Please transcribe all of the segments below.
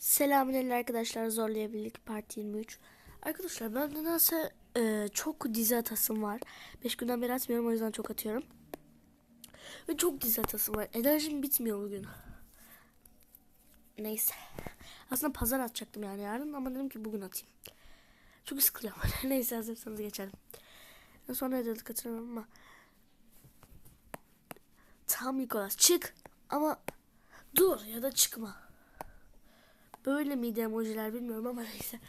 Selamünaleyküm arkadaşlar Zorlayabildik Part 23 Arkadaşlar ben nedense e, çok dizi atasım var. 5 günden beri atmıyorum o yüzden çok atıyorum. Ve çok dizi atasım var. Enerjim bitmiyor bugün. Neyse. Aslında pazar atacaktım yani yarın ama dedim ki bugün atayım. Çok sıkılıyorum Neyse hazırsanız geçelim. En son ne dedik hatırlamıyorum ama. Tam Nikolas çık Ama dur ya da çıkma Böyle miydi emojiler bilmiyorum ama neyse.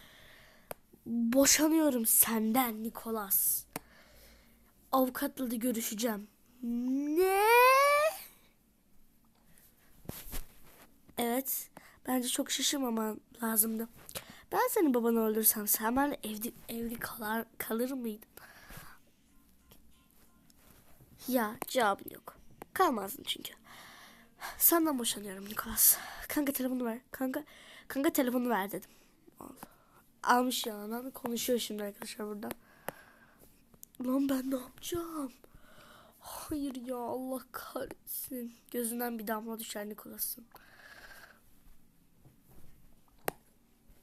Boşanıyorum senden Nikolas. Avukatla da görüşeceğim. Ne? Evet. Bence çok şaşırmaman lazımdı. Ben senin babanı öldürsem sen benimle evli, evli kalar, kalır mıydın? Ya cevabın yok. Kalmazdın çünkü. Senden boşanıyorum Nikolas. Kanka telefonu ver. Kanka kanka telefonu ver dedim. Al. Almış yanından konuşuyor şimdi arkadaşlar burada. Lan ben ne yapacağım? Hayır ya Allah kahretsin. Gözünden bir damla düşer Nikolas'ın.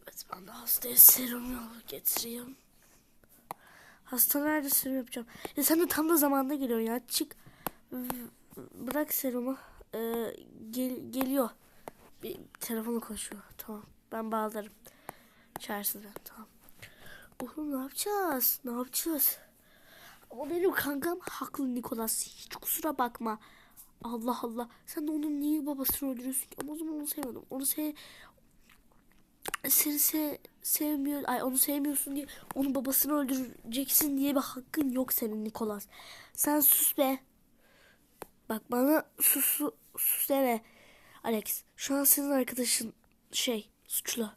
Evet ben de hastaya serum yolu getireyim. Hasta nerede serum yapacağım? Ya sen de tam da zamanda geliyorsun ya. Çık. Bırak serumu. Ee, gel, geliyor. Bir telefonu konuşuyor. Tamam. Ben bağlarım. Çağırsın ben. Tamam. Oğlum ne yapacağız? Ne yapacağız? Ama benim kankam haklı Nikolas. Hiç kusura bakma. Allah Allah. Sen de onun niye babasını öldürüyorsun ki? Ama o zaman onu sevmedim. Onu sev... Seni se sevmiyor... Ay onu sevmiyorsun diye onun babasını öldüreceksin diye bir hakkın yok senin Nikolas. Sen sus be. Bak bana sus, sus, deme. Alex şu an senin arkadaşın şey suçlu.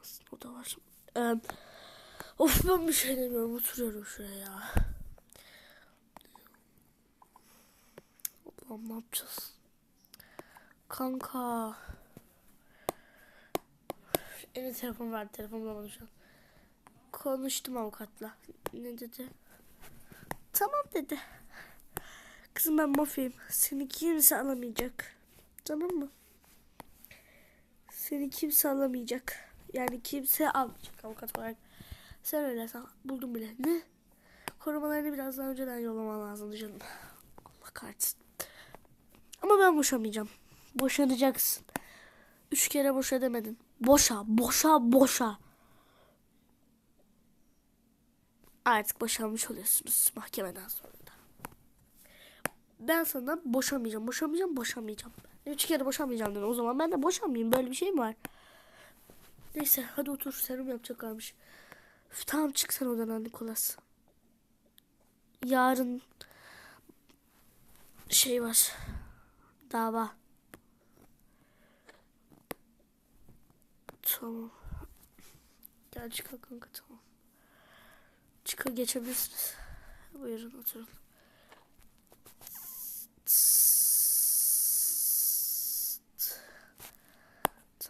Aslında o da var. Ee, of ben bir şey demiyorum oturuyorum şuraya ya. Allah'ım ne yapacağız? Kanka. Eline telefon verdi. Telefon bulamadım şu an. Konuştum avukatla. Ne dedi? Tamam dedi. Kızım ben mafyayım. Seni kimse alamayacak. Tamam mı? Seni kimse alamayacak. Yani kimse almayacak avukat olarak. Sen öyle sen buldum bile. Ne? Korumalarını biraz daha önceden yollaman lazımdı canım. Allah kahretsin. Ama ben boşamayacağım. Boşanacaksın. Üç kere boşa demedin. Boşa, boşa, boşa. Artık boşanmış oluyorsunuz mahkemeden sonra. Ben sana boşamayacağım, boşamayacağım, boşamayacağım. Üç kere boşamayacağım dedim. O zaman ben de boşanmayayım. Böyle bir şey mi var? Neyse hadi otur. Serum yapacaklarmış. Üf, tamam çık sen odadan Nikolas. Yarın şey var. Dava. Tamam. Gel çıkar kanka tamam. Çıkar geçebilirsiniz. Buyurun oturun.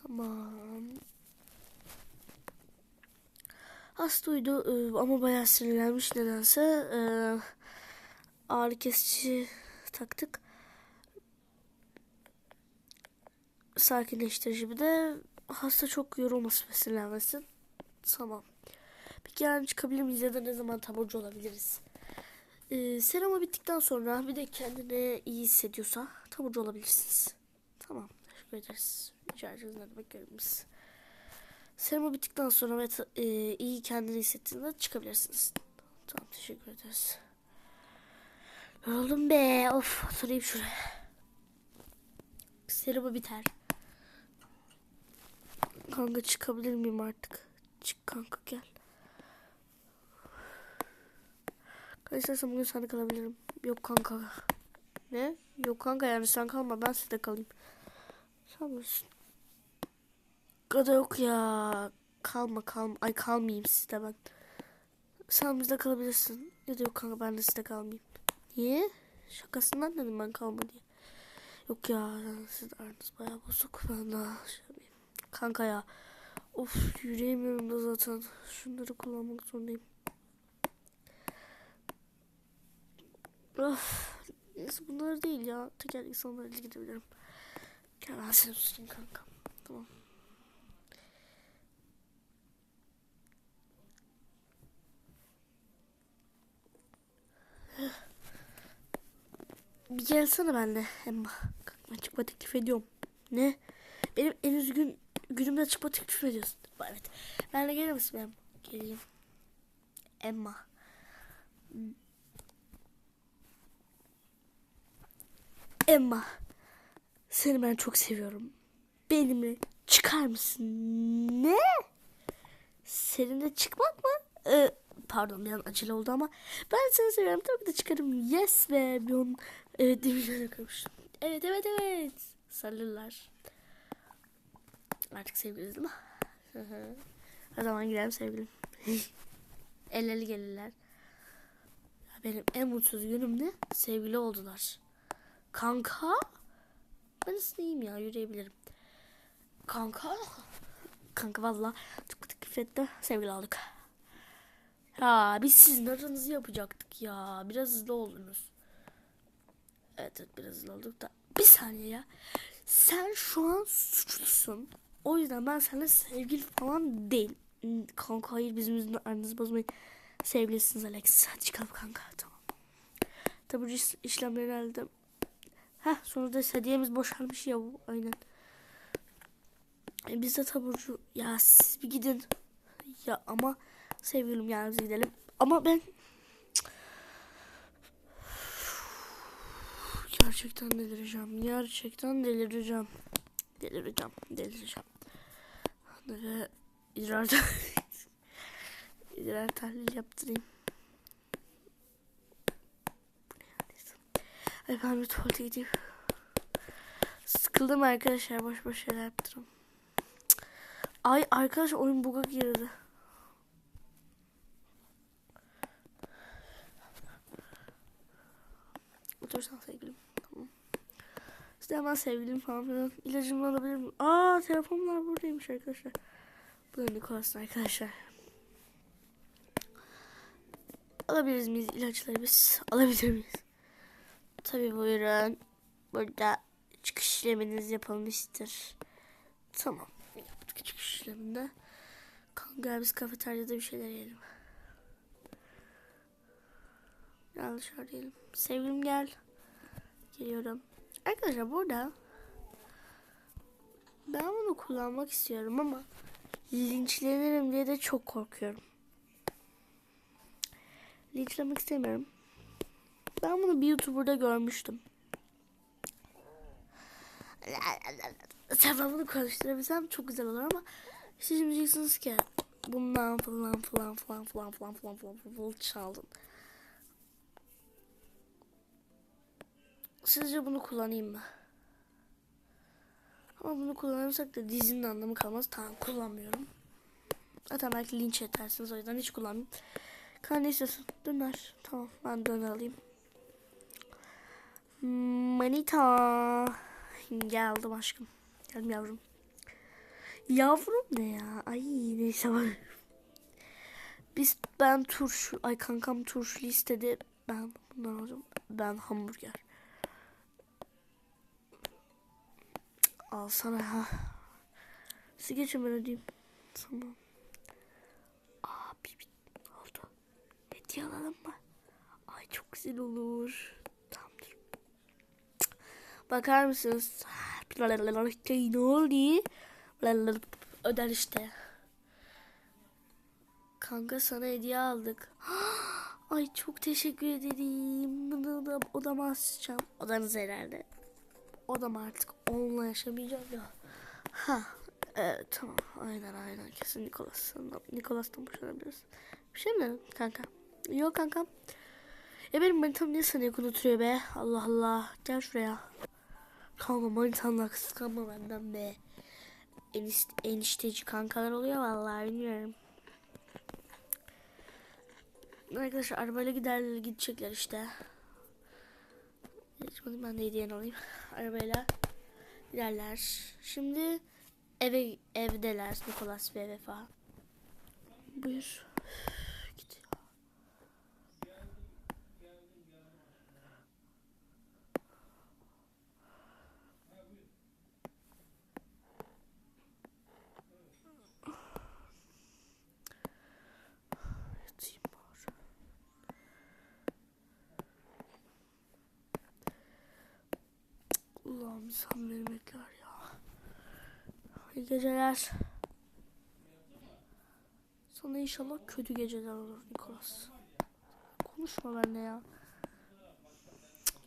Tamam. Hasta uyudu e, ama bayağı sinirlenmiş nedense. E, ağrı kesici taktık. Sakinleştirici bir de hasta çok yorulmasın ve sinirlenmesin. Tamam. Peki yarın çıkabilir miyiz ya da ne zaman taburcu olabiliriz? Ee, serumu bittikten sonra bir de kendini iyi hissediyorsa taburcu olabilirsiniz. Tamam. Teşekkür ederiz. Ederiz. Ne demek görevimiz. Serumu bittikten sonra ve e, iyi kendini hissettiğinde çıkabilirsiniz. Tamam. Teşekkür ederiz. Yoruldum be. Of. Oturayım şuraya. Serumu biter. Kanka çıkabilir miyim artık? Çık kanka gel. İstersen bugün sana kalabilirim. Yok kanka. Ne? Yok kanka yani sen kalma ben sizde kalayım. Sen bilirsin. Kada yok ya. Kalma kalma. Ay kalmayayım sizde ben. Sen bizde kalabilirsin. Ya da yok kanka ben de sizde kalmayayım. Niye? Şakasından dedim ben kalma diye. Yok ya siz aranız bayağı bozuk. Ben daha şey. Kanka ya. Of yürüyemiyorum da zaten. Şunları kullanmak zorundayım. Of. Neyse bunlar değil ya. Teker insanlarla gidebilirim. Gel ben seni tutayım. Tamam. Bir gelsene benimle Emma. Ben çıkma teklif ediyorum. Ne? Benim en üzgün günümde çıkma teklif ediyorsun. Evet. Benimle gelir misin Emma? Geleyim. Emma. Emma. Seni ben çok seviyorum. Benimle çıkar mısın? Ne? Seninle çıkmak mı? Ee, pardon bir an acele oldu ama ben seni seviyorum. Tabii ki de çıkarım. Yes be. Bir evet demişler kalmıştım. Evet evet evet. Sarılırlar. Artık sevgiliyiz değil mi? Hı o zaman gidelim sevgilim. El ele gelirler. Benim en mutsuz günümde sevgili oldular. Kanka? Ben iyiyim ya yürüyebilirim. Kanka? Kanka valla tık tık küfretti. Sevgili olduk. Ya biz sizin aranızı yapacaktık ya. Biraz hızlı oldunuz. Evet, evet biraz hızlı olduk da. Bir saniye ya. Sen şu an suçlusun. O yüzden ben seninle sevgili falan değil. Kanka hayır bizim yüzünden aranızı bozmayın. Sevgilisiniz Alex. Hadi çıkalım kanka. Tamam. İş- işlemleri halde. Heh sonra da hediyemiz boşalmış ya. bu, Aynen. E, biz de taburcu. Ya siz bir gidin. Ya ama sevgilim yalnız gidelim. Ama ben gerçekten delireceğim. Gerçekten delireceğim. Delireceğim. Delireceğim. Ve idrar, idrar tahlil yaptırayım. Ay ben bir tuvalete gideyim. Sıkıldım arkadaşlar. Boş boş şeyler yaptırım. Ay arkadaş oyun buga girdi. Otursan sevgilim. İşte hemen sevgilim falan filan. İlacımı alabilir miyim? Aa telefonlar buradaymış arkadaşlar. Bu da Nikolas'ın arkadaşlar. Alabiliriz miyiz ilaçları biz? Alabilir miyiz? Tabii buyurun. Burada çıkış işleminiz yapılmıştır. Tamam. Yaptık çıkış işleminde. Kanka biz kafeteryada bir şeyler yiyelim. Dışarı yiyelim. Sevgilim gel. Geliyorum. Arkadaşlar burada ben bunu kullanmak istiyorum ama linçlenirim diye de çok korkuyorum. Linçlemek istemiyorum. Ben bunu bir YouTuber'da görmüştüm. Sen bunu konuşturabilsem çok güzel olur ama işte şimdi diyeceksiniz ki bundan falan falan falan falan falan falan falan, falan çaldın. Sizce bunu kullanayım mı? Ama bunu kullanırsak da dizinin anlamı kalmaz. Tamam kullanmıyorum. Zaten belki linç edersiniz o yüzden hiç kullanmayayım. İstiyorsun? Döner. Tamam ben döner alayım. Manita. Geldim aşkım. Geldim yavrum. Yavrum ne ya? Ay neyse var. Biz ben turşu ay kankam turşu istedi. Ben bundan alacağım. Ben hamburger. Alsana ha. Siz geçin ben ödeyeyim. Tamam. Aa bir, bir oldu. Hediye alalım mı? Ay çok güzel olur. Tamamdır. Bakar mısınız? Ne oldu? Öder işte. Kanka sana hediye aldık. Ay çok teşekkür ederim. Bunu da odama asacağım. Odanız herhalde. Odam artık onunla yaşamayacağım ya. Ha. Evet tamam. Aynen aynen. Kesin Nikolas'tan. Nikolas'tan boşanabiliriz. Bir şey mi kanka? Yok kankam. Ya benim manitam niye yakın oturuyor be? Allah Allah. Gel şuraya. Kanka manitanla kıskanma benden be. Enişte, enişteci kankalar oluyor vallahi bilmiyorum. Arkadaşlar arabayla giderler gidecekler işte. Geçmedim ben de hediyeni alayım. Arabayla giderler. Şimdi eve evdeler Nikolas ve Vefa. Buyur. İnsan beni bekler ya. İyi geceler. Sana inşallah kötü geceler olur Nikolas. Konuşma benimle ya.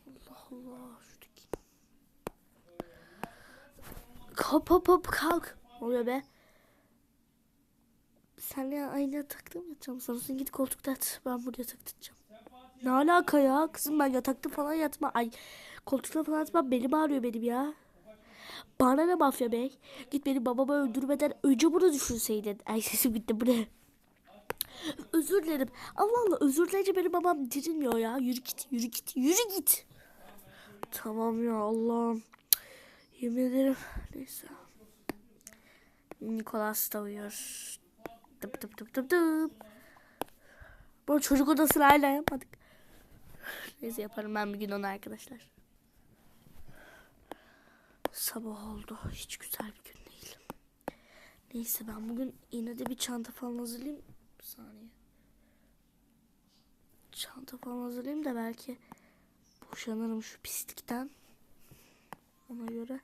Allah Allah. Şuradaki. Hop hop hop kalk. Oluyor be? Senle aynı yatakta mı yatacağım? Sanırsın git koltukta yat. Ben burada yatakta yatacağım. Ne alaka ya? Kızım ben yatakta falan yatma. Ay koltukta falan yatma. Belim ağrıyor benim ya. Bana ne mafya bey? Git beni babamı öldürmeden önce bunu düşünseydin. Ay sesim gitti bu ne? Özür dilerim. Allah Allah özür dileyince benim babam dirilmiyor ya. Yürü git yürü git yürü git. Tamam ya Allah'ım. Yemin ederim. Neyse. Nikolas da uyuyor. Tıp tıp tıp tıp tıp. Bu çocuk odasını hala yapmadık. Neyse yaparım ben bir gün onu arkadaşlar. Sabah oldu. Hiç güzel bir gün değil. Neyse ben bugün yine de bir çanta falan hazırlayayım. Bir saniye. Çanta falan hazırlayayım da belki boşanırım şu pislikten. Ona göre.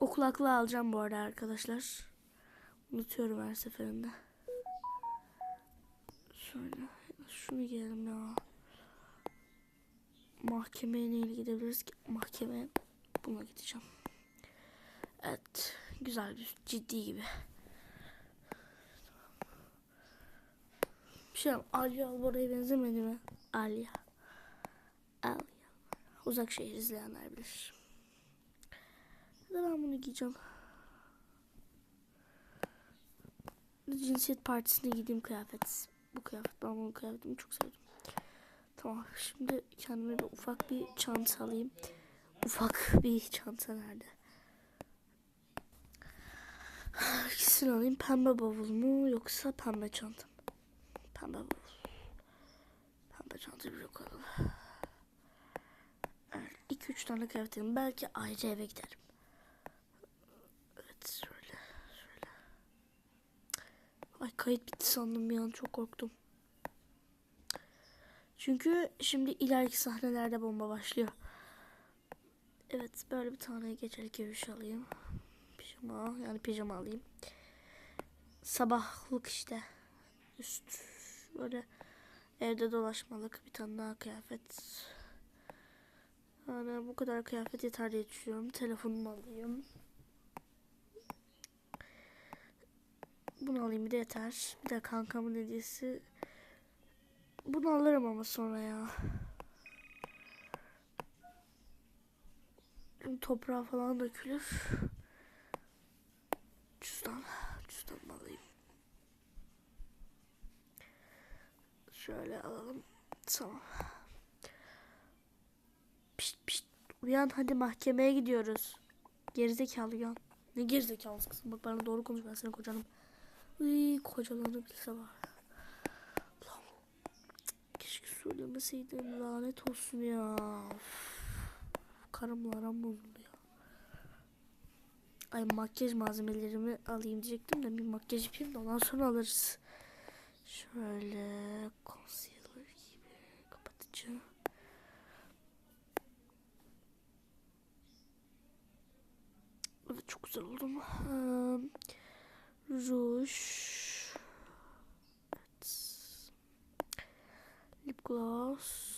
O kulaklığı alacağım bu arada arkadaşlar. Unutuyorum her seferinde. Şöyle şunu giyelim ya. Mahkemeye neyle gidebiliriz ki? Mahkemeye buna gideceğim. Evet. Güzel bir ciddi gibi. Bir şey Alya Albora'ya benzemedi mi? Alya. Alya. Uzak şehir izleyenler bilir. Ya ben bunu giyeceğim. Cinsiyet partisine giydiğim kıyafet. Bu kıyafet. Ben bu kıyafetimi çok sevdim. Tamam. Şimdi kendime bir ufak bir çanta alayım. Ufak bir çanta nerede? İkisini alayım. Pembe bavul mu yoksa pembe çanta mı? Pembe bavul. Pembe çanta bir yok alalım. Evet, iki üç tane kıyafetim. Belki ayrı eve giderim. Evet şöyle şöyle. Ay kayıt bitti sandım bir an çok korktum. Çünkü şimdi ileriki sahnelerde bomba başlıyor. Evet böyle bir tane gecelik görüş alayım. Pijama yani pijama alayım. Sabahlık işte. Üst böyle evde dolaşmalık bir tane daha kıyafet. Yani bu kadar kıyafet yeter diye düşünüyorum. Telefonumu alayım. Bunu alayım bir de yeter. Bir de kankamın hediyesi. Bunu alırım ama sonra ya. Toprağa falan dökülür. Cüzdan. Cüzdanımı alayım. Şöyle alalım. Tamam. Pişt pişt. Uyan hadi mahkemeye gidiyoruz. Gerizekalı uyan. Ne gerizekalısı kızım. Bak bana doğru konuş ben senin kocanım. Uy kocalarını bilse var. Lan, Keşke söylemeseydim lanet olsun ya. Karımla aram bozuldu ya. Ay makyaj malzemelerimi alayım diyecektim de bir makyaj yapayım da ondan sonra alırız. Şöyle concealer gibi kapatıcı. Evet çok güzel oldum. Ee, ruj. Lip gloss.